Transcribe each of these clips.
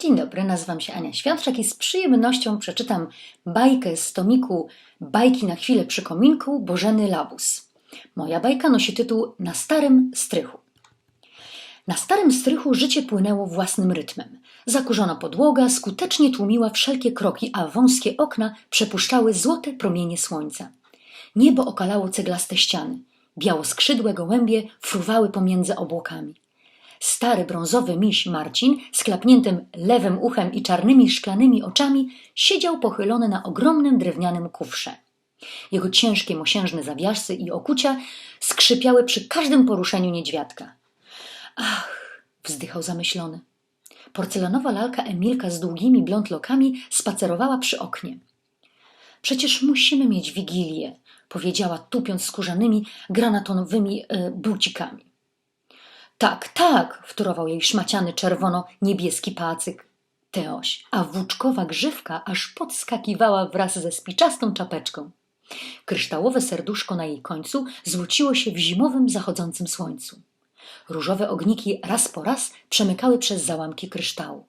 Dzień dobry, nazywam się Ania Światczak i z przyjemnością przeczytam bajkę z tomiku Bajki na chwilę przy kominku Bożeny Labus. Moja bajka nosi tytuł Na starym strychu. Na starym strychu życie płynęło własnym rytmem. Zakurzona podłoga skutecznie tłumiła wszelkie kroki, a wąskie okna przepuszczały złote promienie słońca. Niebo okalało ceglaste ściany. Białoskrzydłe gołębie fruwały pomiędzy obłokami. Stary brązowy miś Marcin z klapniętym lewym uchem i czarnymi szklanymi oczami siedział pochylony na ogromnym drewnianym kufrze. Jego ciężkie mosiężne zawiasy i okucia skrzypiały przy każdym poruszeniu niedźwiadka. Ach, wzdychał zamyślony. Porcelanowa lalka Emilka z długimi blond lokami spacerowała przy oknie. Przecież musimy mieć wigilię, powiedziała, tupiąc skórzanymi, granatonowymi e, bucikami. Tak, tak, wtórował jej szmaciany czerwono-niebieski pacyk. Teoś, a włóczkowa grzywka aż podskakiwała wraz ze spiczastą czapeczką. Kryształowe serduszko na jej końcu złociło się w zimowym zachodzącym słońcu. Różowe ogniki raz po raz przemykały przez załamki kryształu.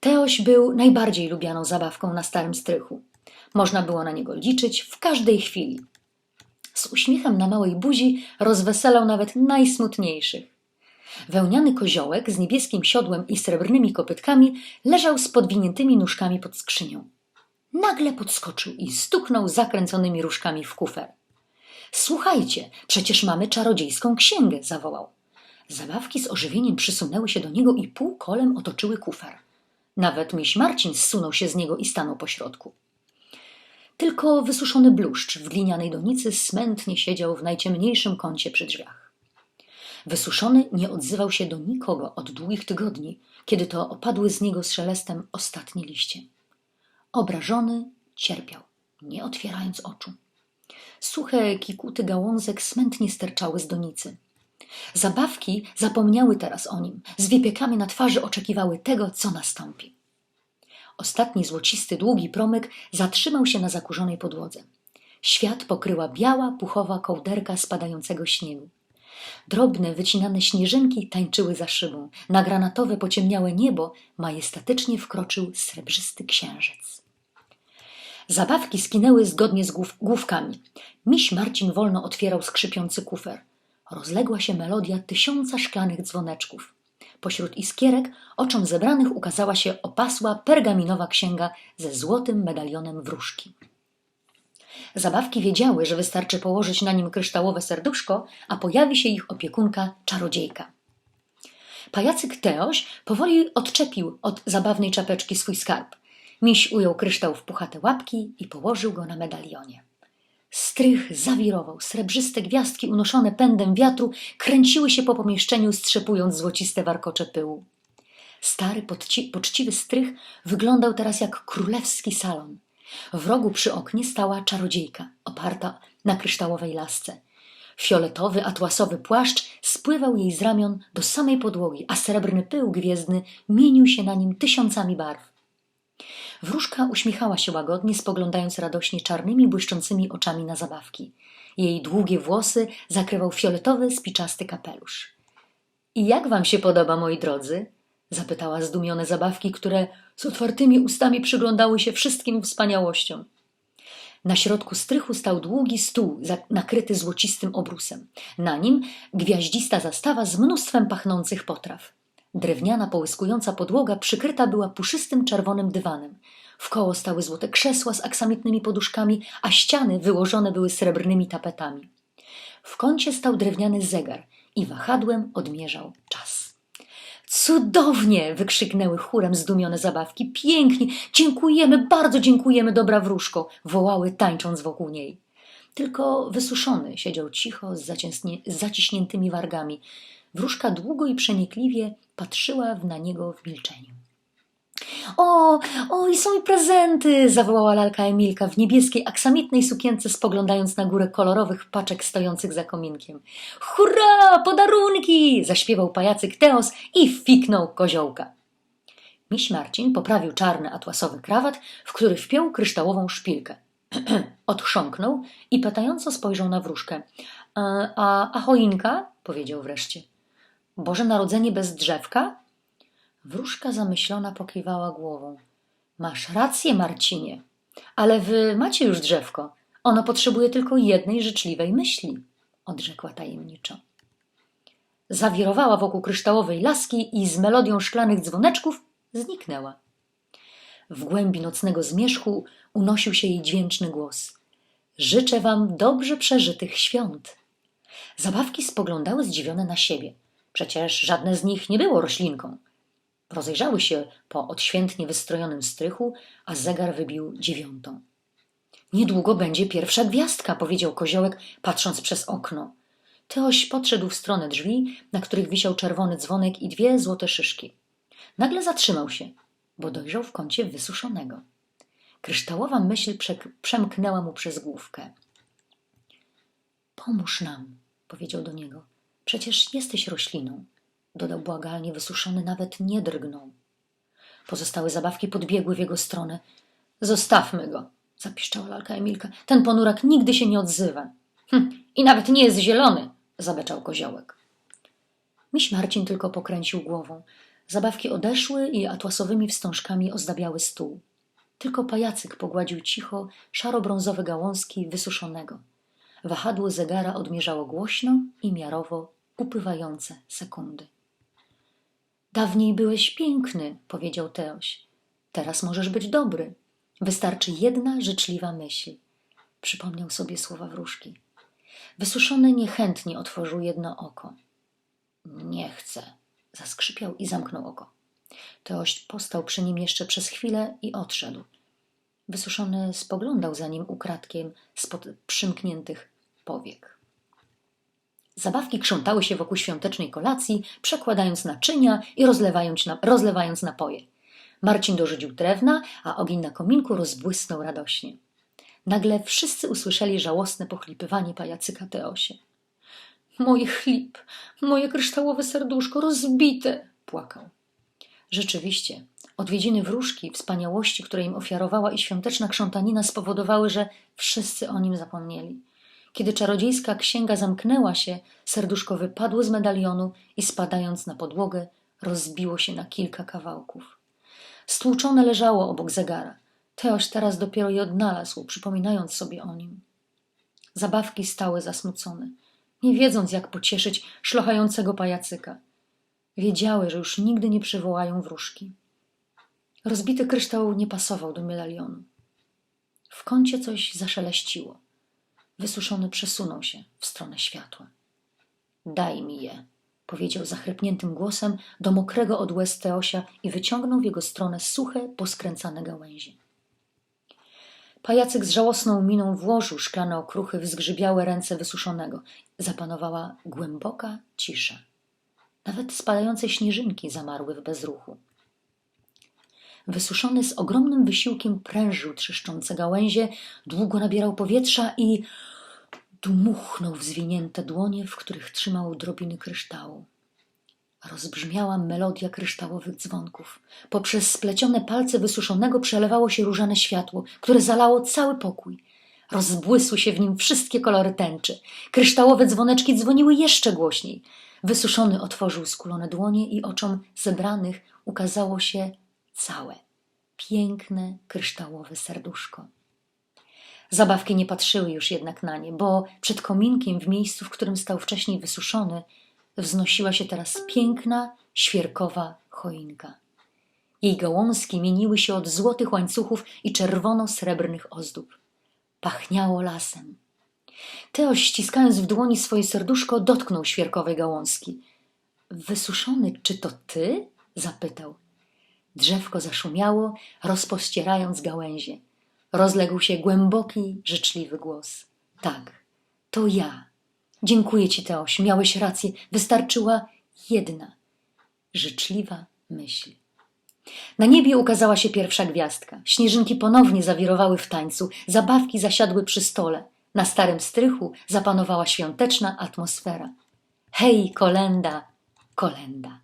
Teoś był najbardziej lubianą zabawką na starym strychu. Można było na niego liczyć w każdej chwili. Z uśmiechem na małej buzi rozweselał nawet najsmutniejszych. Wełniany koziołek z niebieskim siodłem i srebrnymi kopytkami leżał z podwiniętymi nóżkami pod skrzynią. Nagle podskoczył i stuknął zakręconymi różkami w kufer. Słuchajcie, przecież mamy czarodziejską księgę, zawołał. Zabawki z ożywieniem przysunęły się do niego i półkolem otoczyły kufer. Nawet miś Marcin zsunął się z niego i stanął pośrodku. Tylko wysuszony bluszcz w glinianej donicy smętnie siedział w najciemniejszym kącie przy drzwiach. Wysuszony nie odzywał się do nikogo od długich tygodni, kiedy to opadły z niego z szelestem ostatnie liście. Obrażony cierpiał, nie otwierając oczu. Suche kikuty gałązek smętnie sterczały z donicy. Zabawki zapomniały teraz o nim, z wypiekami na twarzy oczekiwały tego, co nastąpi. Ostatni złocisty, długi promyk zatrzymał się na zakurzonej podłodze. Świat pokryła biała, puchowa kołderka spadającego śniegu. Drobne, wycinane śnieżynki tańczyły za szybą. Na granatowe, pociemniałe niebo majestatycznie wkroczył srebrzysty księżyc. Zabawki skinęły zgodnie z głów, główkami. Miś Marcin wolno otwierał skrzypiący kufer. Rozległa się melodia tysiąca szklanych dzwoneczków. Pośród iskierek oczom zebranych ukazała się opasła pergaminowa księga ze złotym medalionem wróżki. Zabawki wiedziały, że wystarczy położyć na nim kryształowe serduszko, a pojawi się ich opiekunka czarodziejka. Pajacyk Teoś powoli odczepił od zabawnej czapeczki swój skarb. Miś ujął kryształ w puchate łapki i położył go na medalionie. Strych zawirował, srebrzyste gwiazdki unoszone pędem wiatru kręciły się po pomieszczeniu, strzepując złociste warkocze pyłu. Stary, poczciwy strych wyglądał teraz jak królewski salon. W rogu przy oknie stała czarodziejka, oparta na kryształowej lasce. Fioletowy, atłasowy płaszcz spływał jej z ramion do samej podłogi, a srebrny pył gwiezdny mienił się na nim tysiącami barw. Wróżka uśmiechała się łagodnie, spoglądając radośnie czarnymi, błyszczącymi oczami na zabawki. Jej długie włosy zakrywał fioletowy, spiczasty kapelusz. I jak wam się podoba, moi drodzy? Zapytała zdumione zabawki, które z otwartymi ustami przyglądały się wszystkim wspaniałościom. Na środku strychu stał długi stół nakryty złocistym obrusem. Na nim gwiaździsta zastawa z mnóstwem pachnących potraw. Drewniana, połyskująca podłoga przykryta była puszystym czerwonym dywanem. Wkoło stały złote krzesła z aksamitnymi poduszkami, a ściany wyłożone były srebrnymi tapetami. W kącie stał drewniany zegar i wahadłem odmierzał czas. Cudownie! wykrzyknęły chórem zdumione zabawki. Pięknie! Dziękujemy, bardzo dziękujemy, dobra wróżko! wołały, tańcząc wokół niej. Tylko wysuszony siedział cicho z, z zaciśniętymi wargami. Wróżka długo i przenikliwie patrzyła na niego w milczeniu. O, o, i są i prezenty! zawołała lalka Emilka w niebieskiej, aksamitnej sukience, spoglądając na górę kolorowych paczek stojących za kominkiem. Hurra, podarunki! zaśpiewał pajacyk Teos i fiknął koziołka. Miś Marcin poprawił czarny atłasowy krawat, w który wpiął kryształową szpilkę. Odchrząknął i pytająco spojrzał na wróżkę. A, a, a choinka? powiedział wreszcie. Boże Narodzenie bez drzewka? Wróżka zamyślona pokiwała głową. Masz rację, Marcinie, ale wy macie już drzewko. Ono potrzebuje tylko jednej życzliwej myśli, odrzekła tajemniczo. Zawirowała wokół kryształowej laski i z melodią szklanych dzwoneczków zniknęła. W głębi nocnego zmierzchu unosił się jej dźwięczny głos. Życzę wam dobrze przeżytych świąt. Zabawki spoglądały zdziwione na siebie. Przecież żadne z nich nie było roślinką. Rozejrzały się po odświętnie wystrojonym strychu, a zegar wybił dziewiątą. Niedługo będzie pierwsza gwiazdka, powiedział koziołek, patrząc przez okno. Teoś podszedł w stronę drzwi, na których wisiał czerwony dzwonek i dwie złote szyszki. Nagle zatrzymał się, bo dojrzał w kącie wysuszonego. Kryształowa myśl przemknęła mu przez główkę. Pomóż nam, powiedział do niego. Przecież jesteś rośliną. Dodał błagalnie, wysuszony nawet nie drgnął. Pozostałe zabawki podbiegły w jego stronę. Zostawmy go, zapiszczała lalka Emilka. Ten ponurak nigdy się nie odzywa. Hm, I nawet nie jest zielony, zabeczał koziołek. Miś Marcin tylko pokręcił głową. Zabawki odeszły i atłasowymi wstążkami ozdabiały stół. Tylko pajacyk pogładził cicho szaro-brązowe gałązki wysuszonego. Wahadło zegara odmierzało głośno i miarowo upływające sekundy. Dawniej byłeś piękny, powiedział Teoś. Teraz możesz być dobry. Wystarczy jedna życzliwa myśl. Przypomniał sobie słowa wróżki. Wysuszony niechętnie otworzył jedno oko. Nie chcę, zaskrzypiał i zamknął oko. Teoś postał przy nim jeszcze przez chwilę i odszedł. Wysuszony spoglądał za nim ukradkiem spod przymkniętych powiek. Zabawki krzątały się wokół świątecznej kolacji, przekładając naczynia i rozlewając, na, rozlewając napoje. Marcin dorzucił drewna, a ogień na kominku rozbłysnął radośnie. Nagle wszyscy usłyszeli żałosne pochlipywanie pajacyka Teosie. Mój chlip, moje kryształowe serduszko rozbite, płakał. Rzeczywiście, odwiedziny wróżki, wspaniałości, które im ofiarowała i świąteczna krzątanina spowodowały, że wszyscy o nim zapomnieli. Kiedy czarodziejska księga zamknęła się, serduszko wypadło z medalionu i spadając na podłogę, rozbiło się na kilka kawałków. Stłuczone leżało obok zegara. Teoś teraz dopiero je odnalazł, przypominając sobie o nim. Zabawki stały zasmucone, nie wiedząc jak pocieszyć szlochającego pajacyka. Wiedziały, że już nigdy nie przywołają wróżki. Rozbity kryształ nie pasował do medalionu. W kącie coś zaszeleściło. Wysuszony przesunął się w stronę światła. Daj mi je, powiedział zachrypniętym głosem do mokrego od łez Teosia i wyciągnął w jego stronę suche, poskręcane gałęzie. Pajacyk z żałosną miną włożył szklane okruchy w zgrzybiałe ręce wysuszonego. Zapanowała głęboka cisza. Nawet spadające śnieżynki zamarły w bezruchu. Wysuszony z ogromnym wysiłkiem prężył trzeszczące gałęzie, długo nabierał powietrza i dmuchnął w zwinięte dłonie, w których trzymał drobiny kryształu. Rozbrzmiała melodia kryształowych dzwonków. Poprzez splecione palce wysuszonego przelewało się różane światło, które zalało cały pokój. Rozbłysły się w nim wszystkie kolory tęczy. Kryształowe dzwoneczki dzwoniły jeszcze głośniej. Wysuszony otworzył skulone dłonie i oczom zebranych ukazało się całe, piękne, kryształowe serduszko. Zabawki nie patrzyły już jednak na nie, bo przed kominkiem, w miejscu, w którym stał wcześniej wysuszony, wznosiła się teraz piękna, świerkowa choinka. Jej gałązki mieniły się od złotych łańcuchów i czerwono-srebrnych ozdób. Pachniało lasem. Teo, ściskając w dłoni swoje serduszko, dotknął świerkowej gałązki. Wysuszony, czy to ty? zapytał. Drzewko zaszumiało, rozpościerając gałęzie. Rozległ się głęboki, życzliwy głos. Tak, to ja. Dziękuję ci, Teoś, miałeś rację. Wystarczyła jedna, życzliwa myśl. Na niebie ukazała się pierwsza gwiazdka. Śnieżynki ponownie zawirowały w tańcu, zabawki zasiadły przy stole. Na starym strychu zapanowała świąteczna atmosfera. Hej, kolenda, kolenda.